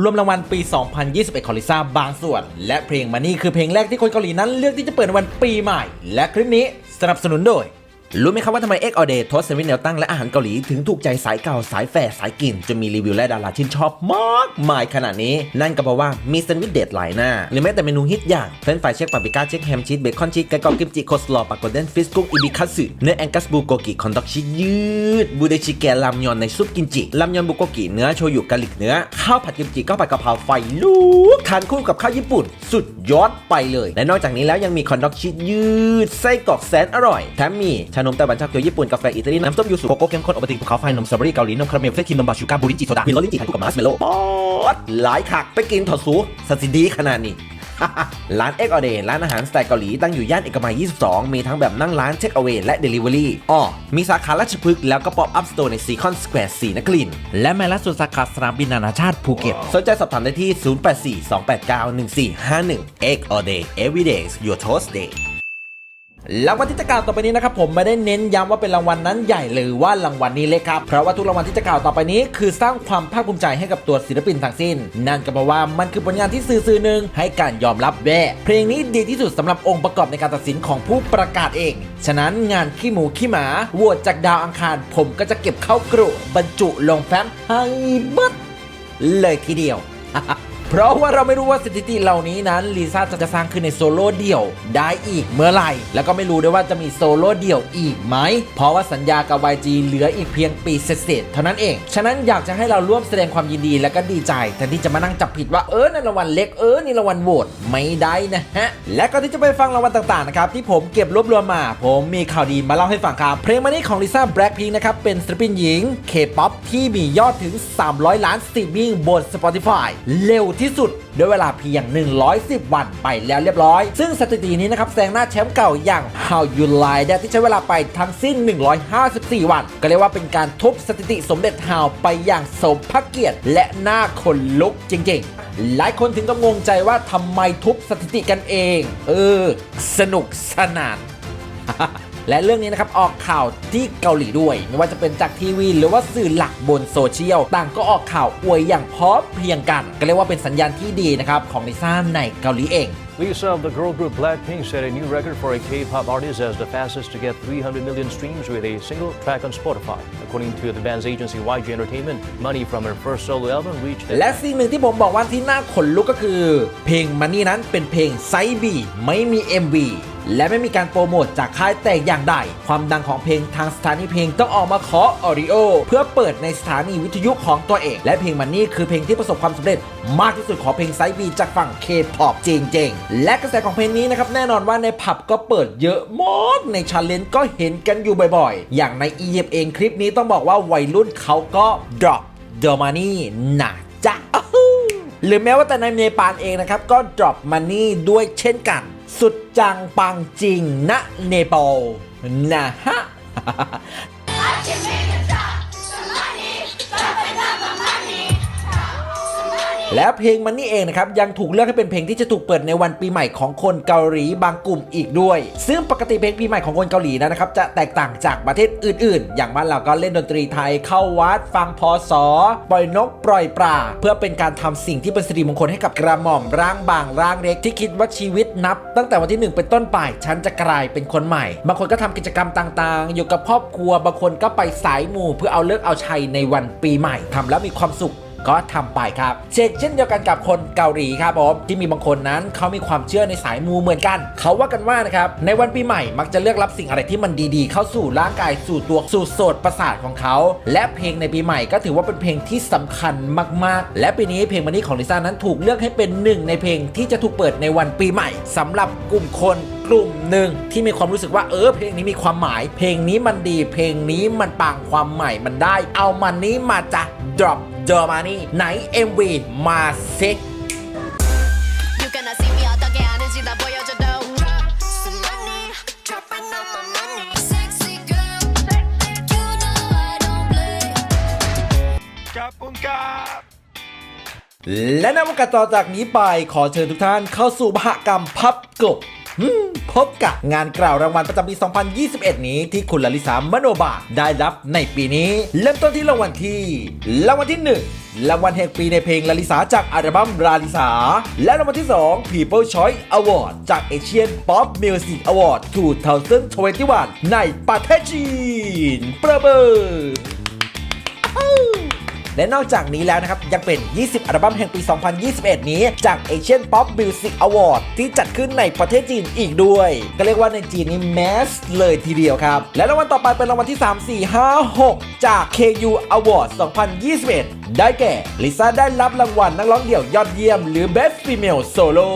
รวมรางวัลปี 2021 ของลิซ่าบางส่วน และเพลงมานี่คือเพลงแรกที่คนเกาหลีนั้นเลือกที่จะเปิดวันปีใหม่ และคลิปนี้สนับสนุนโดย รู้ไหมครับว่าทำไมเอ็กออเดย์ทสเซวินแนวตั้งและอาหารเกาหลี ถึงถูกใจสายเก่าสายแฝดสายกินจนมีรีวิวและดาราชื่นชอบมากมายขนาดนี้ นั่นก็เพราะว่ามีแซนด์วิชเด็ดหลายหน้า หรือแม้แต่เมนูฮิตอย่างเฟรนฟรายเช็คปาปิก้าเช็คแฮมชีสเบคอนชีสไก่กรอบกิมจิโคสลอปากโกเดนฟิสกุ้งอิบิคัตสึเนื้อแองกัสบูโกกิคอนดอกชีสยืดบูเดชิเกะลามยอนในซุปกิมจิลามยอนบุโกกิเนื้อโชยุกะหลิกเนื้อข้าวผัดกิมจิข้าวผัดกะเพราไฟลุกทานคู่กับข้าวญี่ปุ่น สุดยอดไปเลย และนอกจากนี้แล้วยังมีคอนดอกชีสยืดไส้กรอกแสนอร่อยแถมมีชนมไต้หวันชาเขียวญี่ปุ่นกาแฟอิตาลีน้ำส้มยูสุโกโก้เข้มข้นโอวัลตินภูเขาไฟนมสตรอเบอรี่เกาหลีนมคาราเมลเฟรชครีมนมบาชูการบูริจิโซดาวินลอลินจิทานกับมาร์ชเมลโล่ป๊อดหลายคักไปกินถอดสูสถิดีขนาดนี้ร้านเอ็กออเดย์ร้านอาหารสไตล์เกาหลีตั้งอยู่ย่านเอกมัย 22 มีทั้งแบบนั่งร้านเช็คเอา a y และ Delivery อ้อมีสาขาราชพฤกษ์แล้วก็ป๊อปอัพสโตร์ในซีคอนสแควร์สีนครินและแม่ละส่วนสาขาสนามบินนานาชาติภูเก็ต สนใจสอบถามได้ที่ 0842891451 Egg All Day Every Day Your Toast Day รางวัลที่จะกล่าวต่อไปนี้นะครับผมไม่ได้เน้นย้ำว่าเป็นรางวัลนั้นใหญ่หรือว่ารางวัลนี้เล็กครับเพราะว่าทุกรางวัลที่จะกล่าวต่อไปนี้ คือสร้างความภาคภูมิใจให้กับตัวศิลปินทั้งสิ้น นั่นก็แปลว่ามันคือผลงานที่สื่อสื่อหนึ่งให้การยอมรับแว่เพลงนี้ดีที่สุดสำหรับองค์ประกอบในการตัดสินของผู้ประกาศเอง ฉะนั้นงานขี้หมูขี้หมาโหวตจากดาวอังคาร ผมก็จะเก็บเข้ากรุบรรจุลงแฟ้มให้บิดเลยทีเดียว เพราะว่าเราไม่รู้ว่าสถิติเหล่านี้นั้นลิซ่าจะสร้างขึ้นในโซโล่เดี่ยวได้อีกเมื่อไหร่ แล้วก็ไม่รู้ด้วยว่าจะมีโซโล่เดี่ยวอีกไหม เพราะว่าสัญญากับ YG เหลืออีกเพียงปีเศษเท่านั้นเอง ฉะนั้นอยากจะให้เราร่วมแสดงความยินดีและก็ดีใจแทนที่จะมานั่งจับผิดว่าเออนั่นรางวัลเล็กเออนี่รางวัลโหวตไม่ได้นะฮะ และก่อนที่จะไปฟังรางวัลต่างๆนะครับที่ผมเก็บรวบรวมมา ผมมีข่าวดีมาเล่าให้ฟังครับเพลงมานี้ของลิซ่าแบล็คพิงนะครับเป็นศิลปินหญิงเคป๊อปที่มียอดถึง 300 ล้านสตรีมมิ่งบน Spotify เร็วที่สุดด้วยเวลาเพียง 110 วันไปแล้วเรียบร้อย ซึ่งสถิตินี้นะครับแซงหน้าแชมป์เก่าอย่าง How You Lie ได้ที่ใช้เวลาไปทั้งสิ้น 154 วัน ก็เรียกว่าเป็นการทุบสถิติสมเด็จ How ไปอย่างสมพระเกียรติและน่าขนลุกจริง ๆหลายคนถึงกับงงใจว่าทำไมทุบสถิติกันเอง เออ สนุกสนาน และเรื่องนี้นะครับออกข่าวที่เกาหลีด้วย ไม่ว่าจะเป็นจากทีวี หรือว่าสื่อหลักบนโซเชียลต่างก็ออกข่าวอวยอย่างพร้อมเพรียงกัน ก็เรียกว่าเป็นสัญญาณที่ดีนะครับของลิซ่าในเกาหลีเอง Lisa of the girl group Blackpink set a new record for a K-pop artist as the fastest to get 300 million streams with a single track on Spotify. According to the band's agency YG Entertainment, money from her first solo album reached และสิ่งหนึ่งที่ผมบอกว่าที่น่าขนลุกก็คือ เพลงมันนี่นั้นเป็นเพลงไซบีไม่มี MV และไม่มีการโปรโมทจากค่ายแต่อย่างใด ความดังของเพลงทางสถานีเพลงต้องออกมาขอออริโอเพื่อเปิดในสถานีวิทยุของตัวเอง และเพลงมันนี่คือเพลงที่ประสบความสำเร็จ มากที่สุดของเพลงไซบีจากฝั่งเคป๊อปจริงๆ และกระแสของเพลงนี้นะครับแน่นอนว่าในผับก็เปิดเยอะมากในชาเลนจ์ก็เห็นกันอยู่บ่อยๆ อย่างใน e f เองคลิปนี้ต้องบอกว่าวัยรุ่นเขาก็ drop the money นะจ๊ะอ้าหรือแม้ว่าแต่ในเนปาลเองนะครับก็ drop money ด้วยเช่นกัน สุดจังปังจริงนะเนปาลนะฮะ และเพลงมันนี่เองนะครับยังถูกเลือกให้เป็นเพลงที่จะถูกเปิดในวันปีใหม่ของคนเกาหลีบางกลุ่มอีกด้วย ซึ่งปกติเพลงปีใหม่ของคนเกาหลีนะครับจะแตกต่างจากประเทศอื่น ๆ อย่างบ้านเราก็เล่นดนตรีไทยเข้าวัดฟังพอสอปล่อยนกปล่อยปลาเพื่อเป็นการทำสิ่งที่เป็นสิริมงคลให้กับกระหม่อมร่างบางร่างเล็กที่คิดว่าชีวิตนับ ตั้งแต่วันที่หนึ่งเป็นต้นไป ฉันจะกลายเป็นคนใหม่ บางคนก็ทำกิจกรรมต่าง ๆ อยู่กับครอบครัว บางคนก็ไปสายมูเพื่อเอาเลิกเอาชัยในวันปีใหม่ทำแล้วมีความสุข ก็ทำไปครับเช่นเช่นเดียวกันกับคนเกาหลีครับผมที่มีบางคนนั้นเขามีความเชื่อในสายมูเหมือนกัน เขาว่ากันว่านะครับในวันปีใหม่มักจะเลือกรับสิ่งอะไรที่มันดีๆ เข้าสู่ร่างกายสู่ตัวสู่โสดประสาทของเขา และเพลงในปีใหม่ก็ถือว่าเป็นเพลงที่สำคัญมากๆ และปีนี้เพลงมันนี้ของลิซ่านั้นถูกเลือกให้เป็นหนึ่งในเพลงที่จะถูกเปิดในวันปีใหม่สำหรับกลุ่มคนกลุ่มหนึ่งที่มีความรู้สึกว่าเออเพลงนี้มีความหมาย เพลงนี้มันดี เพลงนี้มันปังความใหม่มันได้ เอามันนี้มาจะ drop เยอรมนี่ไหน MV มาซิกและในโอกาสต่อจากนี้ไปขอเชิญทุกท่านเข้าสู่มหกรรมพับกบ พบกับงานกล่าวรางวัลประจำปี 2021 นี้ที่คุณลลิสามโนบาได้รับในปีนี้ เริ่มต้นที่รางวัลที่รางวัลที่ 1 รางวัลแห่งปีในเพลงลลิสาจากอัลบั้มราลิสา และรางวัลที่ 2 People Choice Award จาก Asian Pop Music Award 2021 ในประเทศจีน ประเบิด และนอกจากนี้แล้วนะครับ ยังเป็น 20 อัลบั้มแห่งปี 2021 นี้ จาก Asian Pop Music Award ที่จัดขึ้นในประเทศจีนอีกด้วย ก็เรียกว่าในจีนนี้แมสเลยทีเดียวครับ และรางวัลต่อไปเป็นรางวัลที่ 3 4 5 6 จาก KU Award 2021 ได้แก่ลิซ่าได้รับรางวัลนักร้องเดี่ยวยอดเยี่ยม หรือ Best Female Solo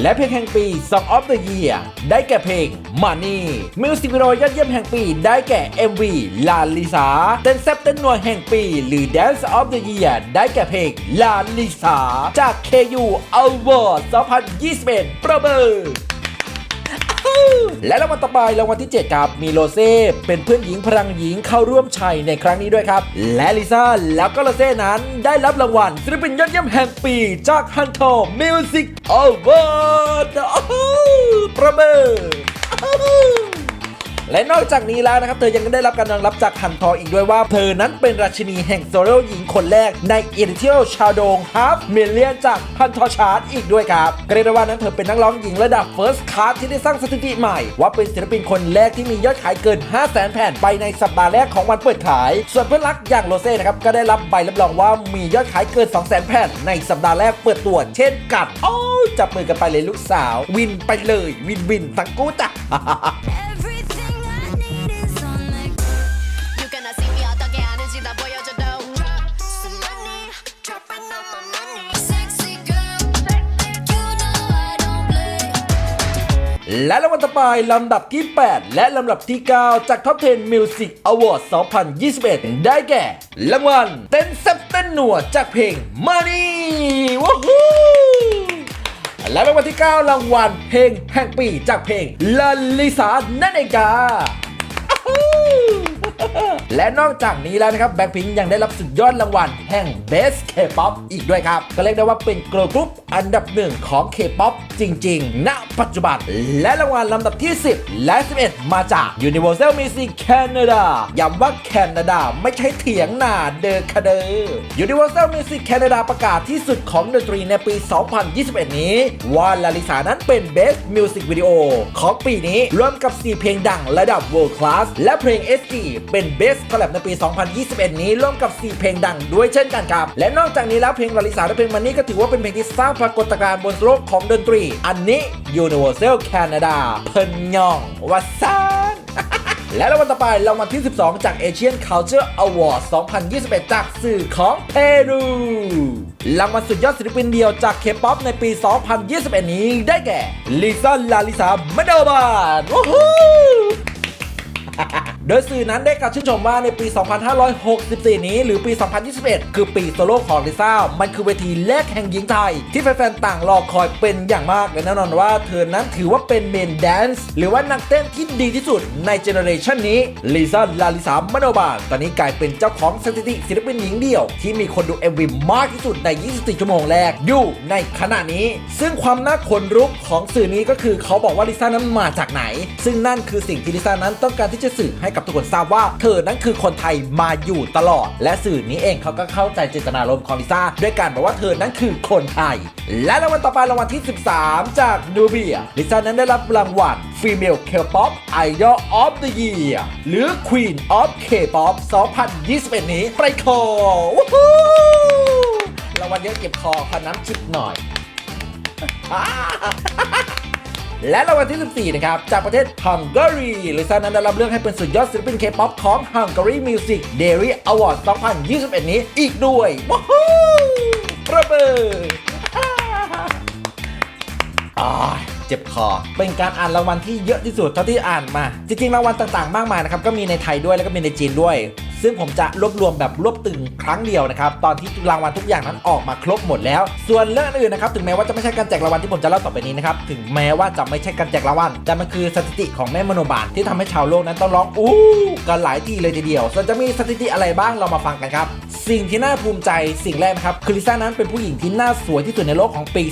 และเพลงแห่งปี Song of the Year ได้แก่เพลง Money Music Video ยอดเยี่ยมแห่งปี ได้แก่ MV ลาลิซาเต้นแซ่บเต้นนัวแห่งปี หรือ Dance of the Year ได้แก่เพลงลาลิซาจาก KU Award 2021 ประเบิดและรางวัลต่อไปรางวัลที่ 7 ครับ มีโรเซ่เป็นเพื่อนหญิงพลังหญิงเข้าร่วมชัยในครั้งนี้ด้วยครับ และลิซ่าแล้วก็โรเซ่นั้นได้รับรางวัลศิลปินยอดเยี่ยมแห่งปีจากฮันโตมิวสิกอวอร์ดประเบิด และนอกจากนี้แล้วนะครับเธอยังได้รับการยอมรับจากฮันทออีกด้วยว่า เธอนั้นเป็นราชินีแห่งโซโล่หญิงคนแรกในเอเดเทียลชาโดงฮาร์ฟเมเลียนจากฮันทอชาร์ตอีกด้วยครับก็เรียกได้ว่านั้นเธอเป็นนักร้องหญิงระดับเฟิร์สคลาสที่ได้สร้างสถิติใหม่ ว่าเป็นศิลปินคนแรกที่มียอดขายเกิน 5 0 0แสนแผ่นไปในสัปดาห์แรกของวันเปิดขาย ส่วนเพื่อนรักอย่างโรเซ่นะครับก็ได้รับใบรับรองว่ามียอดขายเกิน 2 0 0แสนแผ่นในสัปดาห์แรกเปิดตัวเช่นกันโอ้จับมือกันไปเลยลูกสาว วินไปเลย วินวินทั้งกู้จ้ะ และรางวัลต่อไปลำดับที่ 8 และลำดับที่ 9 จาก Top 10 Music Award 2021 ได้แก่ รางวัลเต้นแซ่บเต้นหนัวจากเพลง Money ว้าวและรางวัลที่ 9 รางวัลเพลงแห่งปีจากเพลงลลิสานั่นเองกา และนอกจากนี้แล้วนะครับแบ็คพิงยังได้รับสุดยอดรางวัลแห่ง Best K-POP อีกด้วยครับ ก็เรียกได้ว่าเป็นเกิร์ลกรุ๊ปอันดับหนึ่งของ K-POP จริง ๆ ณ ปัจจุบัน และรางวัลลำดับที่ 10 และ 11 มาจาก Universal Music Canada ย้ำว่าแคนาดาไม่ใช่เถียงนาเดอคาเดอ Universal Music Canada ประกาศที่สุดของดนตรีในปี 2021 นี้ ว่าลาลิสานั้นเป็น Best Music Video ของปีนี้รวมกับ 4 เพลงดังระดับ World Class และเพลง SE เป็น Best Collab ในปี 2021 นี้ร่วมกับ 4 เพลงดังด้วยเช่นกันครับ และนอกจากนี้แล้วเพลงลาลิสาและเพลงมันนี่ก็ถือว่าเป็นเพลงที่สร้างปรากฏการณ์บนโลกของดนตรี อันนี้ Universal Canada เพิ่นย่องวัสซานและรางวัลต่อไปรางวัลที่ 12 จาก Asian Culture Award 2021 จากสื่อของเปรูรางวัลสุดยอดศิลปินเดียวจาก K-POP ในปี 2021 นี้ได้แก่ลิซ่าลาลิซามาโดบานวู้ฮู้โดยสื่อนั้นได้กล่าวชื่นชมว่าในปี 2564 นี้ หรือปี 2021 คือปีโซโล่ของลิซ่า มันคือเวทีแรกแห่งหญิงไทย ที่แฟนๆ ต่างรอคอยเป็นอย่างมาก และแน่นอนว่าเธอนั้นถือว่าเป็นเมนแดนซ์หรือว่านักเต้นที่ดีที่สุดในเจเนอเรชันนี้ลิซ่าลาลิสามโนบาตอนนี้กลายเป็นเจ้าของสถิติศิลปินหญิงเดี่ยว ที่มีคนดู MV มากที่สุดใน 24 ชั่วโมงแรกอยู่ในขณะนี้ ซึ่งความน่าขนลุกของสื่อนี้ก็คือเขาบอกว่าลิซ่านั้นมาจากไหน ซึ่งนั่นคือสิ่งที่ลิซ่านั้นต้องการที่จะสื่อให้กับทุกคนทราบว่าเธอนั้นคือคนไทยมาอยู่ตลอด และสื่อนี้เองเขาก็เข้าใจเจตนารมณ์ของลิซ่าด้วยการบอกว่าเธอนั้นคือคนไทย และรางวัลต่อไปรางวัลที่ 13 จากนูเบียลิซ่านั้นได้รับรางวัล Female K-pop Idol of the Year หรือ Queen of K-pop 2021 นี้ไปคอวู้ฮู้รางวัลเยอะเก็บคอขอน้ำจิบหน่อย และรางวัลที่ 14 นะครับ จากประเทศฮังการีลิซ่านั้นได้รับเลือกให้เป็นสุดยอดศิลปินเคป๊อปของ Hungary Music Dairy Award 2021 นี้อีกด้วยว้าวประเบิดอ่าเจ็บคอ เป็นการอ่านรางวัลที่เยอะที่สุดเท่าที่อ่านมา จริงๆ รางวัลต่างๆ มากมายนะครับ ก็มีในไทยด้วยแล้วก็มีในจีนด้วย ซึ่งผมจะรวบรวมแบบรวบตึงครั้งเดียวนะครับ ตอนที่รางวัลทุกอย่างนั้นออกมาครบหมดแล้ว ส่วนเรื่องอื่นนะครับ ถึงแม้ว่าจะไม่ใช่การแจกรางวัลที่ผมจะเล่าต่อไปนี้นะครับ ถึงแม้ว่าจะไม่ใช่การแจกรางวัล แต่มันคือสถิติของแม่มโนบาลที่ทำให้ชาวโลกนั้นต้องร้องอู้กันหลายทีเลยทีเดียวส่วนจะมีสถิติอะไรบ้างเรามาฟังกันครับ สิ่งที่น่าภูมิใจสิ่งแรกนะครับคือลิซ่านั้นเป็นผู้หญิงที่น่าสวยที่สุดในโลกของปี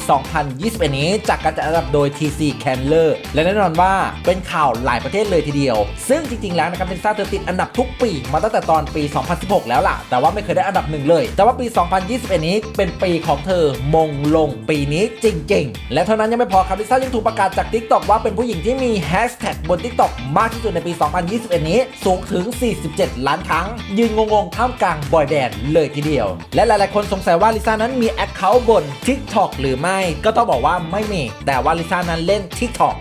2021 นี้ จากการจัดอันดับโดย TC Candler และแน่นอนว่าเป็นข่าวหลายประเทศเลยทีเดียว ซึ่งจริง ๆ แล้วนะครับลิซ่าเธอติดอันดับทุกปี มาตั้งแต่ตอนปี 2016 แล้วล่ะ แต่ว่าไม่เคยได้อันดับหนึ่งเลย แต่ว่าปี 2021 นี้เป็นปีของเธอมงลงปีนี้จริง ๆ และเท่านั้นยังไม่พอครับลิซ่ายังถูกประกาศจาก TikTok ว่าเป็นผู้หญิงที่มีแฮชแท็กบน TikTok มากที่สุดในปี 2021 นี้สูงถึง 47 ล้านครั้ง ยืนงงๆท่ามกลางบอยแบนด์เลยทีเดียว และหลายๆคนสงสัยว่าลิซ่านั้นมีแอคเคาท์บน TikTok หรือไม่ ก็ต้องบอกว่าไม่มี แต่ว่าลิซ่านั้นเล่น TikTok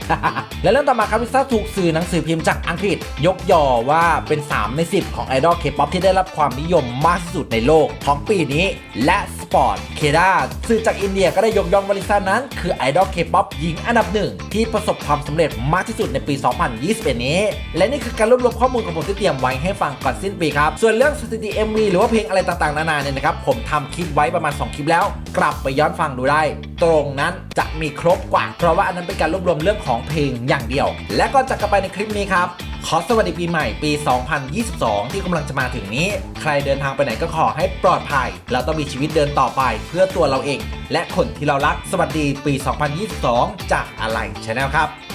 และเรื่องต่อมาครับลิซ่าถูกสื่อหนังสือพิมพ์จากอังกฤษ ยกยอว่าเป็น 3 ใน 10 ของไอดอลเคป๊อปที่ได้รับความนิยมมากที่สุดในโลกของปีนี้ และสปอร์ตเคดาสื่อจากอินเดียก็ได้ยกย่องว่าลิซ่านั้น คือไอดอลเคป๊อปหญิงอันดับหนึ่งที่ประสบความสำเร็จมากที่สุดในปี 2021 นี้ และนี่คือการรวบรวมข้อมูลของผมที่เตรียมไว้ให้ฟังก่อนสิ้นปีครับส่วนเรื่องสถิติ MV หรือว่าเพลงอะไรต่างๆ นานาเนี่ยนะครับ ผมทำคลิปไว้ประมาณ 2 คลิปแล้ว กลับไปย้อนฟังดูได้ ตรงนั้นจะมีครบกว่า เพราะว่าอันนั้นเป็นการรวบรวมเรื่องของเพลงอย่างเดียว และก่อนจะกลับไปในคลิปนี้ครับขอสวัสดีปีใหม่ปี 2022 ที่กำลังจะมาถึงนี้ ใครเดินทางไปไหนก็ขอให้ปลอดภัยแล้วต้องมีชีวิตเดินต่อไปเพื่อตัวเราเอง และคนที่เรารัก สวัสดีปี 2022 จากอะไรชาแนลครับ